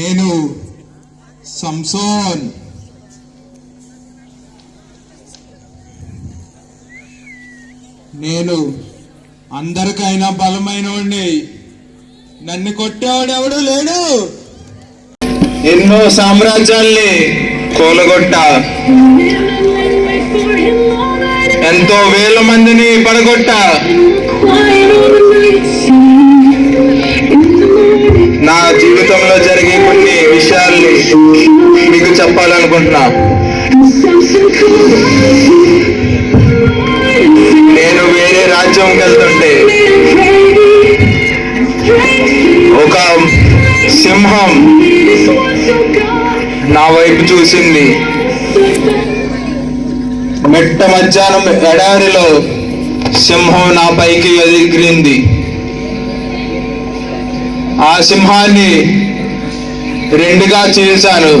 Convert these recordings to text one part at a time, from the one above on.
నేను సంసోన్. నేను అందరికైనా బలమైనోడిని. నన్ను కొట్టేవాడెవడు లేడు. ఎన్నో సామ్రాజ్యాల్ని కోలగొట్ట. ఎంతో వేల మందిని పడగొట్ట. మీకు చెప్పాలనుకుంటున్నా. నేను వేరే రాజ్యం వెళ్తుంటే ఒక సింహం నా వైపు చూసింది. మెట్ట మధ్యాహ్నం ఎడారిలో సింహం నా పైకి ఎదిరింది ఆ సింహాన్ని రెండుగా చేశాను.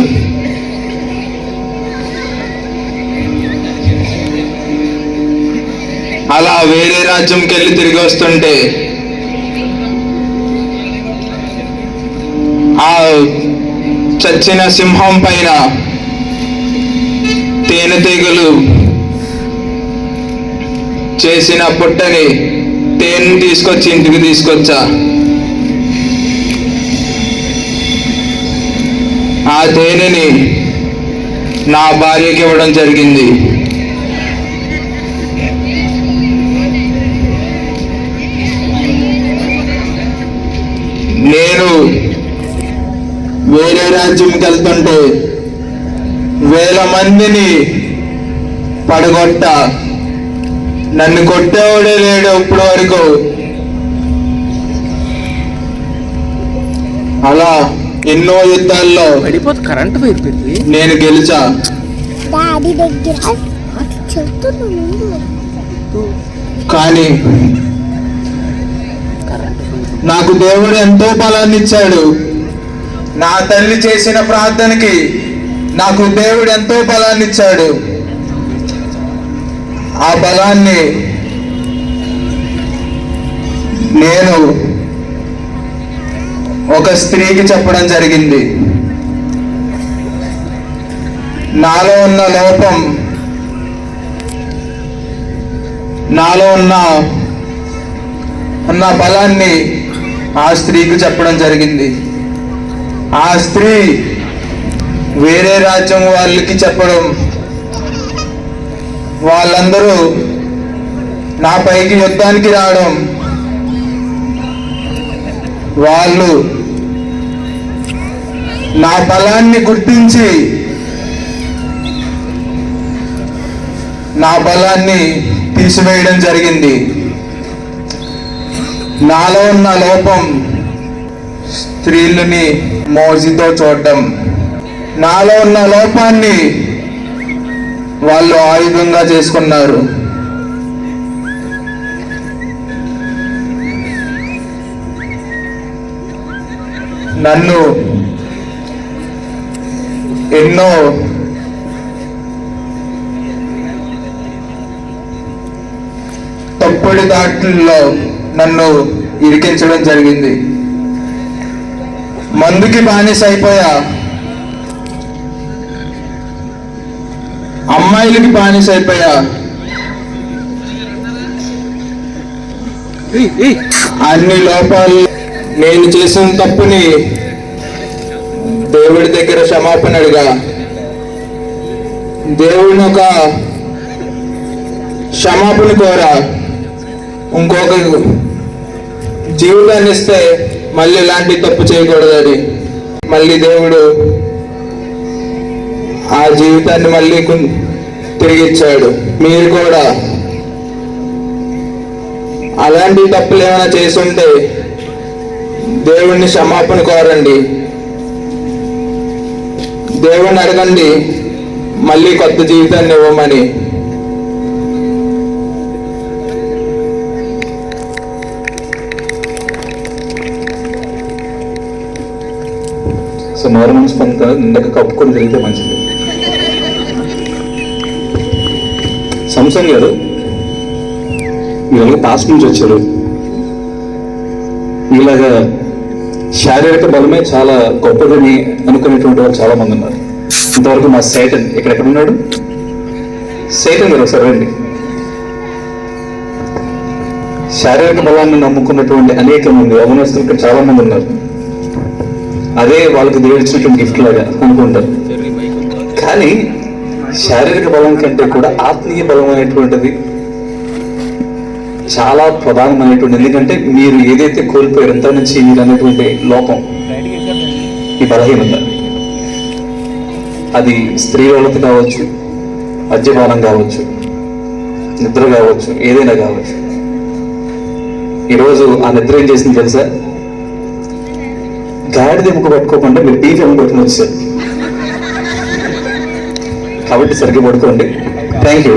అలా వేరే రాజ్యంకి వెళ్ళి తిరిగి వస్తుంటే ఆ చచ్చిన సింహం పైన తేనెటీగలు చేసిన పుట్టని తేనె తీసుకొచ్చి ఇంటికి తీసుకొచ్చా? ఆ తేనెని నా భార్యకి ఇవ్వడం జరిగింది. నేను వేరే రాజ్యంకి వెళ్తుంటే వేల మందిని పడగొట్ట. నన్ను కొట్టేవాడే లేడు ఇప్పటి వరకు. అలా ఎన్నో యుద్ధాల్లో పడిపోతే కరెంట్ వైర్ పెరిగి నేను గెలిచా. డాడీ దగ్గర కానీ నాకు దేవుడు ఎంతో బలాన్ని ఇచ్చాడు. నా తల్లి చేసిన ప్రార్థనకి నాకు దేవుడు ఎంతో బలాన్ని ఇచ్చాడు. ఆ బలాన్ని నేను ఒక స్త్రీకి చెప్పడం జరిగింది. నాలో ఉన్న లోపం నాలో ఉన్న ఉన్న బలాన్ని ఆ స్త్రీకి చెప్పడం జరిగింది. ఆ స్త్రీ వేరే రాజ్యం వాళ్ళకి చెప్పడం వాళ్ళందరూ నా పైకి యుద్ధానికి రావడం వాళ్ళు నా బలాన్ని గుర్తించి నా బలాన్ని తీసివేయడం జరిగింది. నాలో ఉన్న లోపం స్త్రీలని మోజితో చూడటం నాలో ఉన్న లోపాన్ని వాళ్ళు ఆయుధంగా చేసుకున్నారు. నన్ను ఎన్నో తప్పుడు దాట్లలో నన్ను ఇరికించడం జరిగింది. మందుకి బానిస అయిపోయా. అమ్మాయిలకి బానిస అయిపోయా. అన్ని లోపాలు నేను చేసిన తప్పుని దేవుడి దగ్గర క్షమాపణ అడిగా. దేవుడిని ఒక క్షమాపణ కోరా. ఇంకొక జీవితాన్ని ఇస్తే మళ్ళీ ఇలాంటి తప్పు చేయకూడదని మళ్ళీ దేవుడు ఆ జీవితాన్ని మళ్ళీ తిరిగి ఇచ్చాడు. మీరు కూడా అలాంటి తప్పులు ఏమైనా చేసుంటే దేవుణ్ణి క్షమాపణ కోరండి. దేవుణ్ణి అడగండి మళ్ళీ కొత్త జీవితాన్ని ఇవ్వమని. సో నోరు మనసు కొంత ఇందాక కప్పుకొని తిరిగితే మంచిది. సంసన్ గారు మీరు పాస్ట్ నుంచి వచ్చారు? ఇలాగా శారీరక బలమే చాలా గొప్పదని అనుకునేటువంటి వారు చాలా మంది ఉన్నారు. ఇంతవరకు మా సైటన్ ఎక్కడెక్కడ ఉన్నాడు? సైటన్ గారు ఒకసారి రండి. శారీరక బలాన్ని నమ్ముకున్నటువంటి అనేక మంది అవనస్తులు ఇక్కడ చాలా మంది ఉన్నారు. అదే వాళ్ళకి దేవుడిచ్చినటువంటి గిఫ్ట్ లాగా అనుకుంటారు. కానీ శారీరక బలం కంటే కూడా ఆత్మీయ బలం అనేటువంటిది చాలా ప్రధానమైనటువంటి ఎందుకంటే మీరు ఏదైతే కోల్పోయారు ఎంత నుంచి మీరు అనేటువంటి లోపం ఈ బలహీనత. అది స్త్రీ వాళ్ళత కావచ్చు మద్యపానం కావచ్చు నిద్ర కావచ్చు ఏదైనా కావచ్చు. ఈరోజు ఆ నిద్ర ఏం చేసింది తెలుసా? గాడిద ఎముక పట్టుకోకుండా మీరు టీవీ ఎముక పట్టుకుని వచ్చారు కాబట్టి సరిగ్గా పడుకోండి. Thank you